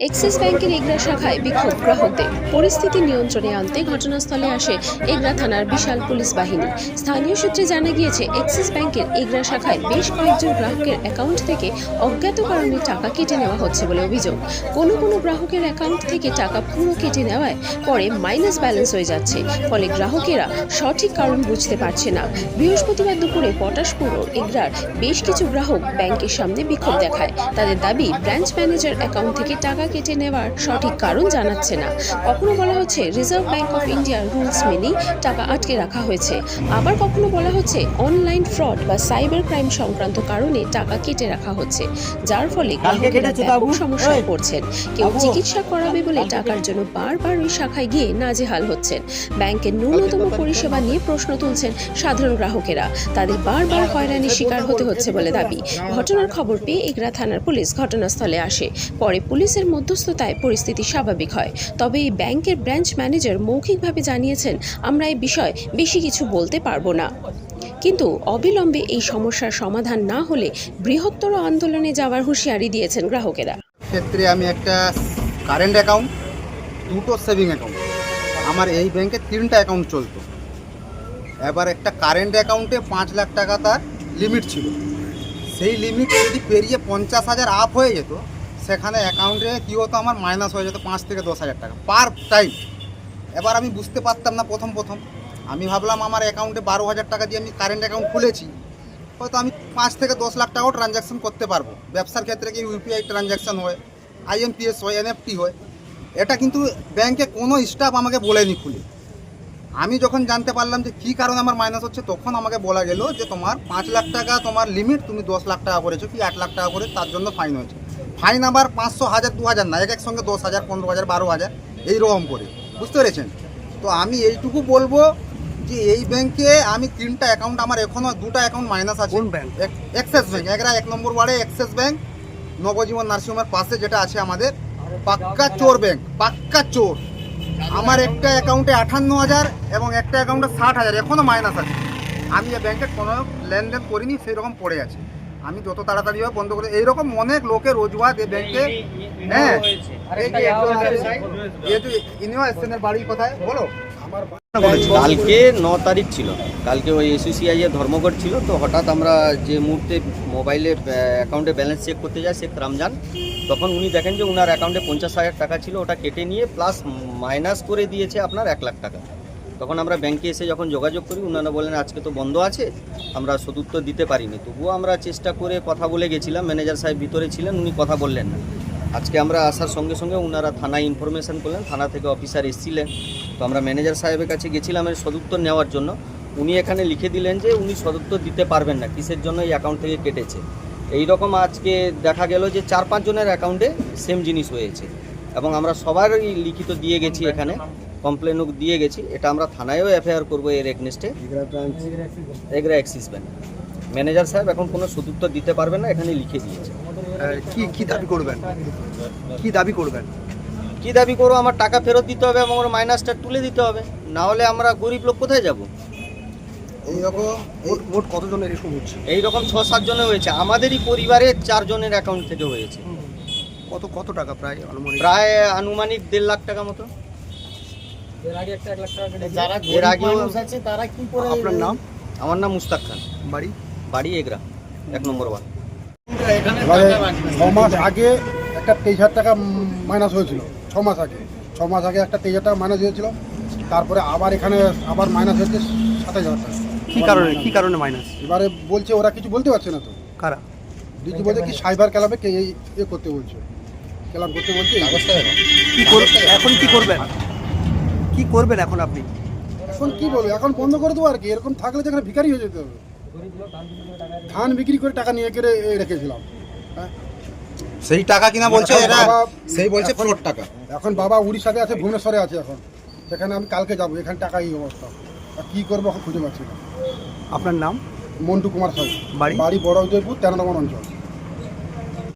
Axis ব্যাংকের এগরা শাখায় বিক্ষোভ গ্রাহকদের। পরিস্থিতি নিয়ন্ত্রণে আনতে ঘটনাস্থলে আসে এগরা থানার বিশাল পুলিশ বাহিনী। স্থানীয় সূত্রে জানা গিয়েছে, এক্সিস ব্যাংকের এগরা শাখায় বেশ কয়েকজন গ্রাহকের অ্যাকাউন্ট থেকে অজ্ঞাত কারণে টাকা কেটে নেওয়া হচ্ছে বলে অভিযোগ। কোনো কোনো গ্রাহকের অ্যাকাউন্ট থেকে টাকা পুরো কেটে নেওয়ায় পরে মাইনাস ব্যালেন্স হয়ে যাচ্ছে, ফলে গ্রাহকেরা সঠিক কারণ বুঝতে পারছে না। বৃহস্পতিবার দুপুরে পটাশপুর ও এগরার বেশ কিছু গ্রাহক ব্যাংকের সামনে বিক্ষোভ দেখায়। তাদের দাবি, ব্রাঞ্চ ম্যানেজার অ্যাকাউন্ট থেকে টাকা কেটে নেওয়ার সঠিক কারণ জানাচ্ছে না। কখনো বলা হচ্ছে রিজার্ভ ব্যাংক অফ ইন্ডিয়ার রুলস মেনেই টাকা আটকে রাখা হয়েছে। আবার কখনো বলা হচ্ছে অনলাইন ফ্রড বা সাইবার ক্রাইম সংক্রান্ত কারণে টাকা কেটে রাখা হচ্ছে। যার ফলে গ্রাহকেরা ব্যাপক সমস্যায় পড়ছেন। কেউ চিকিৎসা করাবে বলে টাকার জন্য বারবার ওই শাখায় গিয়ে নাজেহাল হচ্ছেন। ব্যাংকের ন্যূনতম পরিষেবা নিয়ে প্রশ্ন তুলছেন সাধারণ গ্রাহকেরা। তাদের বারবার হয়রানির শিকার হতে হচ্ছে বলে দাবি। ঘটনার খবর পেয়ে এগরা থানার পুলিশ ঘটনাস্থলে আসে। পরে পুলিশের মধ্যস্থতায় পরিস্থিতি স্বাভাবিক হয়। তবে এই ব্যাংকের ব্রাঞ্চ ম্যানেজার মৌখিকভাবে জানিয়েছেন, আমরা এই বিষয়ে বেশি কিছু বলতে পারব না। কিন্তু অবিলম্বে এই সমস্যার সমাধান না হলে বৃহত্তর আন্দোলনে যাওয়ার হুঁশিয়ারি দিয়েছেন গ্রাহকেরা। ক্ষেত্রে আমি একটা কারেন্ট অ্যাকাউন্ট দুটো সেভিং অ্যাকাউন্ট আমার এই ব্যাংকে তিনটা অ্যাকাউন্ট চলতো। এবার একটা কারেন্ট অ্যাকাউন্টে পাঁচ লাখ টাকা তার লিমিট ছিল। সেই লিমিট যদি পেরিয়ে পঞ্চাশ হাজার আপ হয়ে যেত সেখানে অ্যাকাউন্টে কী হতো? আমার মাইনাস হয়ে যেত পাঁচ থেকে দশ হাজার টাকা পার টাইম এবার আমি বুঝতে পারতাম না প্রথম প্রথম। আমি ভাবলাম আমার অ্যাকাউন্টে বারো হাজার টাকা দিয়ে আমি কারেন্ট অ্যাকাউন্ট খুলেছি। হয়তো আমি পাঁচ থেকে দশ লাখ টাকাও ট্রানজ্যাকশন করতে পারব। ব্যবসার ক্ষেত্রে কি ইউপিআই ট্রানজ্যাকশন হয়? আইএমপিএস হয়? এনএফটি হয়? এটা কিন্তু ব্যাংকে কোনো স্টাফ আমাকে বলেনি খুলে। আমি যখন জানতে পারলাম যে কী কারণে আমার মাইনাস হচ্ছে, তখন আমাকে বলা গেল যে তোমার পাঁচ লাখ টাকা তোমার লিমিট তুমি দশ লাখ টাকা করেছ, কি আট লাখ টাকা করে তার জন্য ফাইন হয়েছে। ফাইন আবার পাঁচশো হাজার দু হাজার না এক এক সঙ্গে দশ হাজার পনেরো হাজার বারো হাজার এইরকম করে। বুঝতে পেরেছেন? তো আমি এইটুকু বলব যে এই ব্যাংকে আমি তিনটা অ্যাকাউন্ট আমার এখনও দুটো অ্যাকাউন্ট মাইনাস আছে। কোন ব্যাংক? অ্যাক্সিস ব্যাংক এগরা এক নম্বর ওয়ার্ডে অ্যাক্সেস ব্যাংক নবজীবন নার্সিংহোমের পাশে যেটা আছে আমাদের পাক্কা চোর ব্যাংক পাক্কা চোর। আমার একটা অ্যাকাউন্টে আটান্ন হাজার এবং একটা অ্যাকাউন্টে ষাট হাজার এখনও মাইনাস আছে। আমি এই ব্যাংকে কোনো লেনদেন করিনি সেই রকম পড়ে আছে। আমি যত তাড়াতাড়ি হবে বন্ধ করে এইরকম অনেক লোকের অজুহাত এই ব্যাংকে। হ্যাঁ। ইনিও এসছেন এর বাড়ি কোথায় বলো। কালকে ন তারিখ ছিল। কালকে ওই এসোসিআই এর ধর্মঘট ছিল তো হঠাৎ আমরা যে মুহূর্তে মোবাইলে অ্যাকাউন্টে ব্যালেন্স চেক করতে যাই শেখ রমজান তখন উনি দেখেন যে ওনার অ্যাকাউন্টে পঞ্চাশ হাজার টাকা ছিল ওটা কেটে নিয়ে প্লাস মাইনাস করে দিয়েছে আপনার এক লাখ টাকা। তখন আমরা ব্যাংকে এসে যখন যোগাযোগ করি ওনারা বলেন আজকে তো বন্ধ আছে, আমরা সদুত্তর দিতে পারিনি। তবুও আমরা চেষ্টা করে কথা বলে গেছিলাম, ম্যানেজার সাহেব ভিতরে ছিলেন, উনি কথা বললেন না। আজকে আমরা আসার সঙ্গে সঙ্গে ওনারা থানায় ইনফরমেশন করলেন, থানা থেকে অফিসার এসেছিলেন। তো আমরা ম্যানেজার সাহেবের কাছে গেছিলাম এর সদুত্তর নেওয়ার জন্য। উনি এখানে লিখে দিলেন যে, উনি সদুত্তর দিতে পারবেন না, কিসের জন্য এই অ্যাকাউন্ট থেকে কেটেছে? এই রকম আজকে দেখা গেল যে, চার পাঁচজনের অ্যাকাউন্টে সেম জিনিস হয়েছে। এবং আমরা সবারই লিখিত দিয়ে গেছি এখানে। কমপ্লেনও দিয়ে গেছি। এটা আমরা থানায়ও এফআইআর করব এর এগনেস্টে এগরা অ্যাক্সিস ব্যাংক ম্যানেজার সাহেব এখন কোনো সদুত্তর দিতে পারবেন না এখানে লিখে দিয়েছে। কি কি দাবি করবেন? কি দাবি করবেন? কি দাবি করব আমার টাকা ফেরত দিতে হবে এবং ওর মাইনাসটা তুলে দিতে হবে। না হলে আমরা গরিব লোক কোথায় যাব? এইরকম মোট মোট কতজনের এরকম হচ্ছে? এই রকম ছ হয়েছে। আমাদেরই পরিবারের চারজনের অ্যাকাউন্ট থেকে হয়েছে। কত কত টাকা প্রায় প্রায় আনুমানিক দেড় লাখ টাকা মতো। এর আগেও আপনার নাম? আমার নাম মুস্তাক খান। বাড়ি? বাড়ি এগরা এক নম্বর ওয়ান এবারে ছ মাস আগে একটা তেইশ হাজার টাকা মাইনাস হয়েছিল ছ মাস আগে। ছ মাস আগে একটা তেইশ হাজার টাকা মাইনাস হয়েছিল তারপরে আবার এখানে আবার মাইনাস হয়েছে সাতাশ হাজার টাকা। কি কারণে কি কারণে মাইনাস? এবারে বলছে ওরা কিছু বলতে পারছে না তো। কারা? দিদি বলছে কি সাইবার ক্লাবে কে এ করতে বলছে। ক্লাব করতে বলছে কি এখন কি করবেন? কি করবেন এখন আপনি? এখন কি বলব এখন বন্ধ করে দেবো আর কি। এরকম থাকলে যেখানে ভিখারি হয়ে যেতে হবে। ধান বিক্রি করে টাকা নিয়ে করে রেখেছিলাম। হ্যাঁ? সেই টাকা কিনা বলছে এরা। সেই বলছে ফ্রড টাকা। এখন বাবা উড়িষ্যাতে আছে ভুবনেশ্বরে আছে এখন। সেখানে আমি কালকে যাব এখানে টাকা এই অবস্থা। আর কী করব এখন খুঁজে পাচ্ছি না। আপনার নাম? মন্টু কুমার সাউ বাড়ি? বাড়ি বড় জয়পুর তেরো নম্বর অঞ্চল।